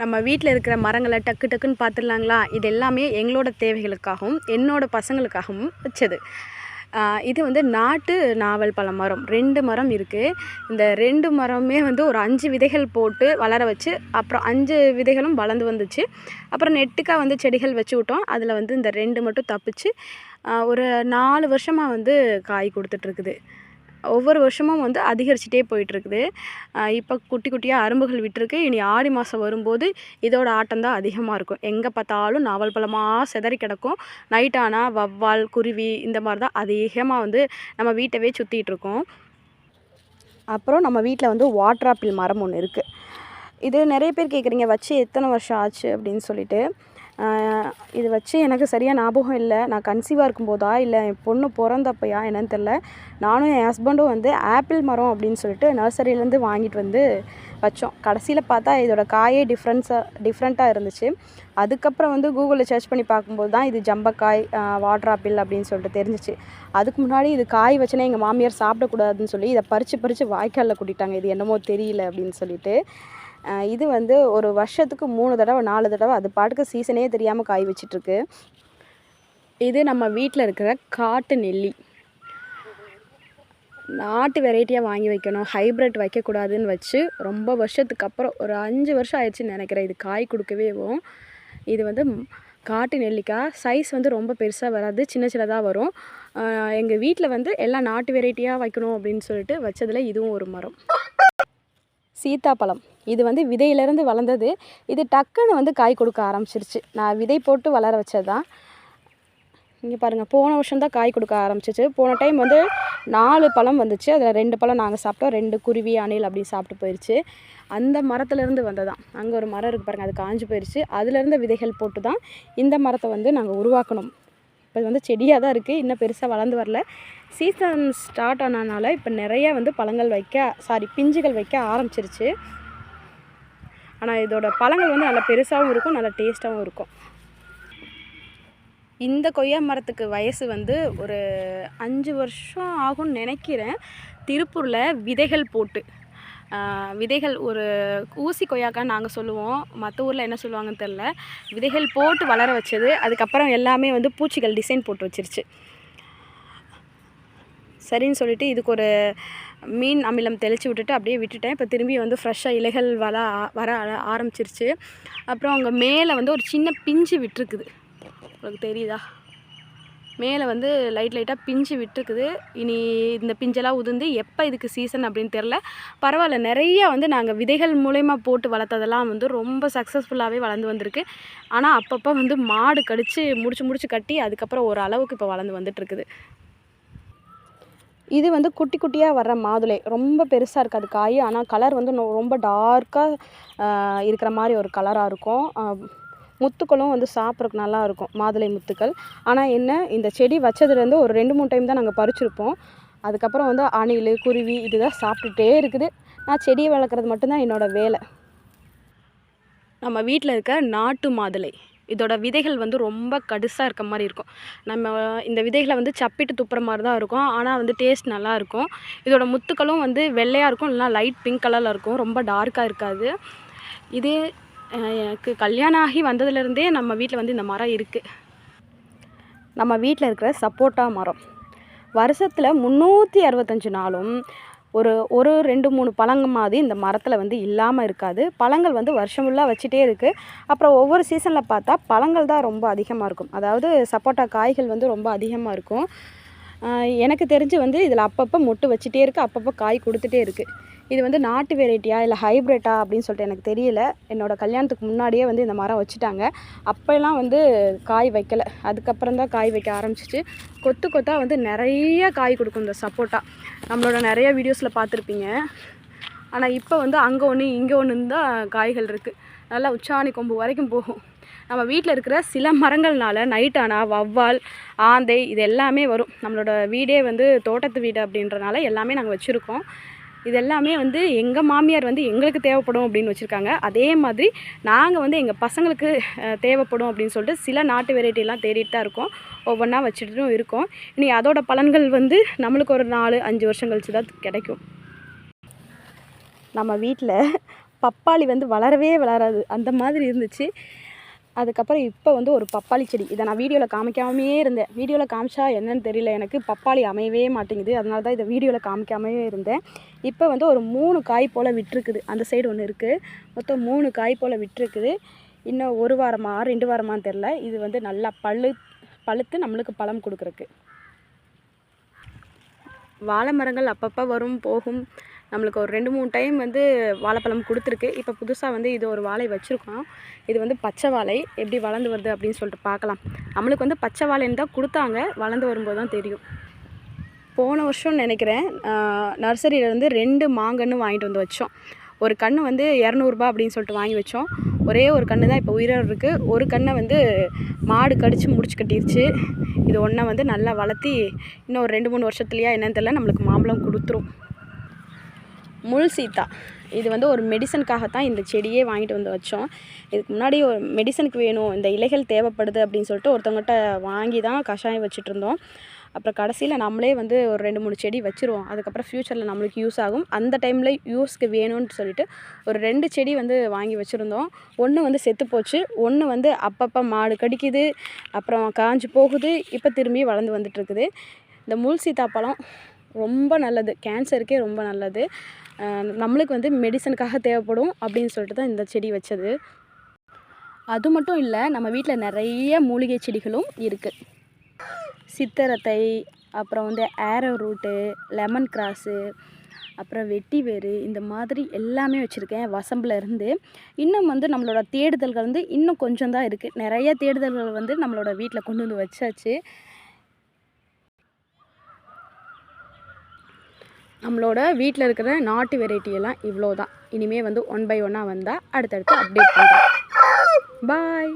நம்ம வீட்டில் இருக்கிற மரங்களை டக்கு டக்குன்னு பார்த்துடலாங்களா இது எல்லாமே எங்களோட தேவைகளுக்காகவும் என்னோட பசங்களுக்காகவும் வச்சது. இது வந்து நாட்டு நாவல் பழ மரம். ரெண்டு மரம் இருக்குது இந்த ரெண்டு மரமே வந்து ஒரு அஞ்சு விதைகள் போட்டு வளர வச்சு அப்புறம் அஞ்சு விதைகளும் வளர்ந்து வந்துச்சு. அப்புறம் நெட்டுக்காக வந்து செடிகள் வச்சு விட்டோம். அதில் வந்து இந்த ரெண்டு மட்டும் தப்பிச்சு ஒரு நாலு வருஷமாக வந்து காய் கொடுத்துட்ருக்குது ஒவ்வொரு வருஷமும் வந்து அதிகரிச்சுட்டே போயிட்டுருக்குது. இப்போ குட்டி குட்டியாக அரும்புகள் விட்டுருக்கு. இனி ஆடி மாதம் வரும்போது இதோட ஆட்டம் தான் அதிகமாக இருக்கும். எங்கே பார்த்தாலும் நாவல் பழமாக சிதறி கிடக்கும். நைட் ஆனால் வவ்வால் குருவி இந்த மாதிரி தான் அதிகமாக வந்து நம்ம வீட்டவே சுற்றிட்டு இருக்கோம் அப்புறம் நம்ம வீட்டில் வந்து வாட்டர் ஆப்பிள் மரம் ஒன்று இருக்குது இது நிறைய பேர் கேட்குறீங்க வச்சு எத்தனை வருஷம் ஆச்சு அப்படின்னு சொல்லிட்டு. இது வச்சு எனக்கு சரியாக ஞாபகம் இல்லை. நான் கன்சீவாக இருக்கும்போதா? இல்லை என் பொண்ணு பிறந்தப்பையா? என்னன்னு தெரில நானும் என் ஹஸ்பண்டும் வந்து ஆப்பிள் மரம் அப்படின்னு சொல்லிட்டு நர்சரியிலேருந்து வாங்கிட்டு வந்து வச்சோம். கடைசியில் பார்த்தா இதோட காயே டிஃப்ரென்ஸாக டிஃப்ரெண்ட்டாக இருந்துச்சு. அதுக்கப்புறம் வந்து கூகுளில் சர்ச் பண்ணி பார்க்கும்போது தான் இது ஜம்பக்காய் வாட்டர் ஆப்பிள் அப்படின்னு சொல்லிட்டு தெரிஞ்சிச்சு. அதுக்கு முன்னாடி இது காய் வச்சுனா எங்கள் மாமியார் சாப்பிடக்கூடாதுன்னு சொல்லி இதை பறித்து பறித்து வாய்க்காலில் கூட்டிட்டாங்க. இது என்னமோ தெரியல அப்படின்னு சொல்லிட்டு. இது வந்து ஒரு வருஷத்துக்கு மூணு தடவை நாலு தடவை அது பாட்டுக்கு சீசனே தெரியாமல் காய் வச்சிட்ருக்கு. இது நம்ம வீட்டில் இருக்கிற காட்டு நெல்லி. நாட்டு வெரைட்டியாக வாங்கி வைக்கணும். ஹைப்ரிட் வைக்கக்கூடாதுன்னு வச்சு ரொம்ப வருஷத்துக்கு அப்புறம் ஒரு அஞ்சு வருஷம் ஆயிடுச்சுன்னு நினைக்கிறேன் இது காய் கொடுக்கவேவும் இது வந்து காட்டு நெல்லிக்காய். சைஸ் வந்து ரொம்ப பெருசாக வராது சின்ன சின்னதாக வரும். எங்கள் வீட்டில் வந்து எல்லாம் நாட்டு வெரைட்டியாக வைக்கணும் அப்படின்னு சொல்லிட்டு வச்சதில் இதுவும் ஒரு மரம். சீத்தாப்பழம். இது வந்து விதையிலேருந்து வளர்ந்தது. இது டக்குன்னு வந்து காய் கொடுக்க ஆரம்பிச்சிருச்சு. நான் விதை போட்டு வளர வச்சது தான் இங்கே பாருங்கள் போன வருஷம் தான் காய் கொடுக்க ஆரம்பிச்சிச்சு. போன டைம் வந்து நாலு பழம் வந்துச்சு. அதில் ரெண்டு பழம் நாங்கள் சாப்பிட்டோம். ரெண்டு குருவி அணில் அப்படி சாப்பிட்டு போயிடுச்சு அந்த மரத்துலேருந்து வந்ததான் அங்கே ஒரு மரம் இருக்குது பாருங்கள் அது காஞ்சு போயிடுச்சு அதுலேருந்து விதைகள் போட்டு தான் இந்த மரத்தை வந்து நாங்கள் உருவாக்கணும். இப்போ வந்து செடியாக தான் இருக்குது இன்னும் பெருசாக வளர்ந்து வரல. சீசன் ஸ்டார்ட் ஆனதுனால இப்போ நிறைய வந்து பழங்கள் வைக்க சாரி பிஞ்சுகள் வைக்க ஆரம்பிச்சிருச்சு. ஆனால் இதோட பழங்கள் வந்து நல்லா பெருசாகவும் இருக்கும் நல்லா டேஸ்ட்டாகவும் இருக்கும். இந்த கொய்யா மரத்துக்கு வயசு வந்து ஒரு அஞ்சு வருஷம் ஆகும்னு நினைக்கிறேன். திருப்பூரில் விதைகள் போட்டு. விதைகள் ஒரு ஊசி கொய்யாக்கா நாங்கள் சொல்லுவோம். மற்ற ஊரில் என்ன சொல்லுவாங்கன்னு தெரில விதைகள் போட்டு வளர வச்சது. அதுக்கப்புறம் எல்லாமே வந்து பூச்சிகள் டிசைன் போட்டு வச்சிருச்சு. சரின்னு சொல்லிட்டு இதுக்கு ஒரு மீன் அமிலம் தெளித்து விட்டுட்டு அப்படியே விட்டுட்டேன். இப்போ திரும்பி வந்து ஃப்ரெஷ்ஷாக இலைகள் வர வர ஆரம்பிச்சிருச்சு. அப்புறம் அங்கே மேலே வந்து ஒரு சின்ன பிஞ்சு விட்டுருக்குது. உங்களுக்கு தெரியுதா? மேலே வந்து லைட் லைட்டாக பிஞ்சு விட்டுருக்குது. இனி இந்த பிஞ்செல்லாம் உதிர்ந்து எப்போ இதுக்கு சீசன் அப்படின்னு தெரில பரவாயில்ல நிறைய வந்து நாங்கள் விதைகள் மூலயமா போட்டு வளர்த்ததெல்லாம் வந்து ரொம்ப சக்ஸஸ்ஃபுல்லாகவே வளர்ந்து வந்திருக்கு. ஆனால் அப்பப்போ வந்து மாடு கடித்து முடிச்சு முடிச்சு கட்டி அதுக்கப்புறம் ஒரு அளவுக்கு இப்போ வளர்ந்து வந்துட்டுருக்குது இது வந்து குட்டி குட்டியாக வர்ற மாதுளை. ரொம்ப பெருசாக இருக்காது காய். ஆனால் கலர் வந்து ரொம்ப டார்க்காக இருக்கிற மாதிரி ஒரு கலராக இருக்கும். முத்துக்களும் வந்து சாப்பிட்றதுக்கு நல்லா இருக்கும் மாதுளை முத்துக்கள். ஆனால் என்ன இந்த செடி வச்சதுலேருந்து ஒரு ரெண்டு மூணு டைம் தான் நாங்கள் பறிச்சிருப்போம். அதுக்கப்புறம் வந்து அணில் குருவி இதுதான் சாப்பிட்டுட்டே இருக்குது. நான் செடியை வளர்க்குறது மட்டும்தான் என்னோட வேலை. நம்ம வீட்டில் இருக்க நாட்டு மாதுளை. இதோட விதைகள் வந்து ரொம்ப கடுசாக இருக்க மாதிரி இருக்கும். நம்ம இந்த விதைகளை வந்து சப்பிட்டு துப்புற மாதிரி தான் இருக்கும். ஆனால் வந்து டேஸ்ட் நல்லா இருக்கும். இதோட முத்துக்களும் வந்து வெள்ளையாக இருக்கும் இல்லைனா லைட் பிங்க் கலரில் இருக்கும். ரொம்ப டார்க்காக இருக்காது. இது எனக்கு கல்யாணம் ஆகி வந்ததுலேருந்தே நம்ம வீட்டில் வந்து இந்த மரம் இருக்குது நம்ம வீட்டில் இருக்கிற சப்போட்டா மரம். வருஷத்தில் முந்நூற்றி அறுபத்தஞ்சு நாளும் ஒரு ஒரு ரெண்டு மூணு பழங்க மாதிரி இந்த மரத்தில் வந்து இல்லாமல் இருக்காது. பழங்கள் வந்து வருஷம் ஃபுல்லாக வச்சுட்டே இருக்குது அப்புறம் ஒவ்வொரு சீசனில் பார்த்தா பழங்கள் தான் ரொம்ப அதிகமாக இருக்கும். அதாவது சப்போட்டா காய்கள் வந்து ரொம்ப அதிகமாக இருக்கும். எனக்கு தெரிஞ்சு வந்து இதில் அப்பப்போ மொட்டு வச்சுட்டே இருக்குது அப்பப்போ காய் கொடுத்துட்டே இருக்குது இது வந்து நாட்டு வெரைட்டியா இல்லை ஹைப்ரிட்டா அப்படின்னு சொல்லிட்டு எனக்கு தெரியல. என்னோடய கல்யாணத்துக்கு முன்னாடியே வந்து இந்த மரம் வச்சுட்டாங்க. அப்போல்லாம் வந்து காய் வைக்கல. அதுக்கப்புறம் தான் காய் வைக்க ஆரம்பிச்சிச்சு. கொத்து கொத்தாக வந்து நிறைய காய் கொடுக்கும் இந்த சப்போட்டா. நம்மளோட நிறைய வீடியோஸில் பார்த்துருப்பீங்க. ஆனால் இப்போ வந்து அங்கே ஒன்று இங்கே ஒன்று தான் காய்கள் இருக்குது நல்லா உச்சாணி கொம்பு வரைக்கும் போகும். நம்ம வீட்டில் இருக்கிற சில மரங்கள்னால நைட் ஆனால் வவ்வால் ஆந்தை இது எல்லாமே வரும். நம்மளோட வீடே வந்து தோட்டத்து வீடு அப்படின்றனால எல்லாமே நாங்கள் வச்சுருக்கோம். இது எல்லாமே வந்து எங்கள் மாமியார் வந்து எங்களுக்கு தேவைப்படும் அப்படின்னு வச்சுருக்காங்க. அதே மாதிரி நாங்கள் வந்து எங்கள் பசங்களுக்கு தேவைப்படும் அப்படின்னு சொல்லிட்டு சில நாட்டு வெரைட்டிலாம் தேடிட்டு தான் இருக்கோம். ஒவ்வொன்றா வச்சுட்டும் இருக்கோம். இனி அதோட பலன்கள் வந்து நம்மளுக்கு ஒரு நாலு அஞ்சு வருஷம் கழிச்சு தான் கிடைக்கும். நம்ம வீட்டில் பப்பாளி வந்து வளரவே வளராது. அந்த மாதிரி இருந்துச்சு. அதுக்கப்புறம் இப்போ வந்து ஒரு பப்பாளி செடி. இதை நான் வீடியோவில் காமிக்காமே இருந்தேன். வீடியோவில் காமிச்சா என்னன்னு தெரியல. எனக்கு பப்பாளி அமையவே மாட்டேங்குது. அதனால தான் இதை வீடியோவில் காமிக்காமே இருந்தேன். இப்போ வந்து ஒரு மூணு காய் போல் விட்டுருக்குது. அந்த சைடு ஒன்று இருக்குது மொத்தம் மூணு காய் போல் விட்டுருக்குது. இன்னும் ஒரு வாரமாக ரெண்டு வாரமான்னு தெரில இது வந்து நல்லா பழு பழுத்து நம்மளுக்கு பழம் கொடுக்குறக்கு. வாழை மரங்கள் அப்பப்போ வரும் போகும். நம்மளுக்கு ஒரு ரெண்டு மூணு டைம் வந்து வாழைப்பழம் கொடுத்துருக்கு. இப்போ புதுசாக வந்து இது ஒரு வாழை வச்சுருக்கோம். இது வந்து பச்சை வாழை. எப்படி வளர்ந்து வருது அப்படின்னு சொல்லிட்டு பார்க்கலாம். நம்மளுக்கு வந்து பச்சை வாழைன்னு தான் கொடுத்தாங்க. வளர்ந்து வரும்போது தான் தெரியும். போன வருஷம் நினைக்கிறேன் நர்சரியிலேருந்து ரெண்டு மாங்கன்று வாங்கிட்டு வந்து வச்சோம். ஒரு கன்று வந்து இரநூறுபா அப்படின்னு சொல்லிட்டு வாங்கி வச்சோம். ஒரே ஒரு கன்று தான் இப்போ உயிரோடு இருக்குது ஒரு கன்றை வந்து மாடு கடித்து முடிச்சு கட்டிருச்சு. இது ஒன்றை வந்து நல்லா வளர்த்தி இன்னும் ஒரு ரெண்டு மூணு வருஷத்துலையா என்னன்னு தெரியல. நம்மளுக்கு மாம்பழம் கொடுத்துரும். முள் சீத்தா. இது வந்து ஒரு மெடிசனுக்காகத்தான் இந்த செடியே வாங்கிட்டு வந்து வச்சோம். இதுக்கு முன்னாடி ஒரு மெடிசனுக்கு வேணும் இந்த இலைகள் தேவைப்படுது அப்படின்னு சொல்லிட்டு ஒருத்தவங்ககிட்ட வாங்கி தான் கஷாயம் வச்சுட்டு இருந்தோம் அப்புறம் கடைசியில் நம்மளே வந்து ஒரு ரெண்டு மூணு செடி வச்சுருவோம். அதுக்கப்புறம் ஃப்யூச்சரில் நம்மளுக்கு யூஸ் ஆகும். அந்த டைமில் யூஸ்க்கு வேணும்னு சொல்லிட்டு ஒரு ரெண்டு செடி வந்து வாங்கி வச்சுருந்தோம். ஒன்று வந்து செத்து போச்சு. ஒன்று வந்து அப்பப்போ மாடு கடிக்குது அப்புறம் காஞ்சு போகுது. இப்போ திரும்பி வளர்ந்து வந்துட்டுருக்குது. இந்த முள் சீத்தாப்பழம் ரொம்ப நல்லது. கேன்சருக்கே ரொம்ப நல்லது. நம்மளுக்கு வந்து மெடிசனுக்காக தேவைப்படும் அப்படின்னு சொல்லிட்டு தான் இந்த செடி வச்சது. அது மட்டும் இல்லை நம்ம வீட்டில் நிறைய மூலிகை செடிகளும் இருக்குது சித்தரத்தை அப்புறம் வந்து ஏரோ ரூட்டு லெமன் கிராஸு அப்புறம் வெட்டி வேறு இந்த மாதிரி எல்லாமே வச்சுருக்கேன் வசம்பில் இருந்து. இன்னும் வந்து நம்மளோட தேடுதல்கள் வந்து இன்னும் கொஞ்சம் தான் இருக்குது நிறைய தேடுதல்கள் வந்து நம்மளோட வீட்டில் கொண்டு வந்து வச்சாச்சு. நம்மளோட வீட்டில் இருக்கிற நாட்டு வெரைட்டி எல்லாம் இவ்வளோ தான் இனிமேல் வந்து ஒன் பை ஒன்னாக வந்தால் அடுத்தடுத்து அப்டேட் பண்ணுறேன் பாய்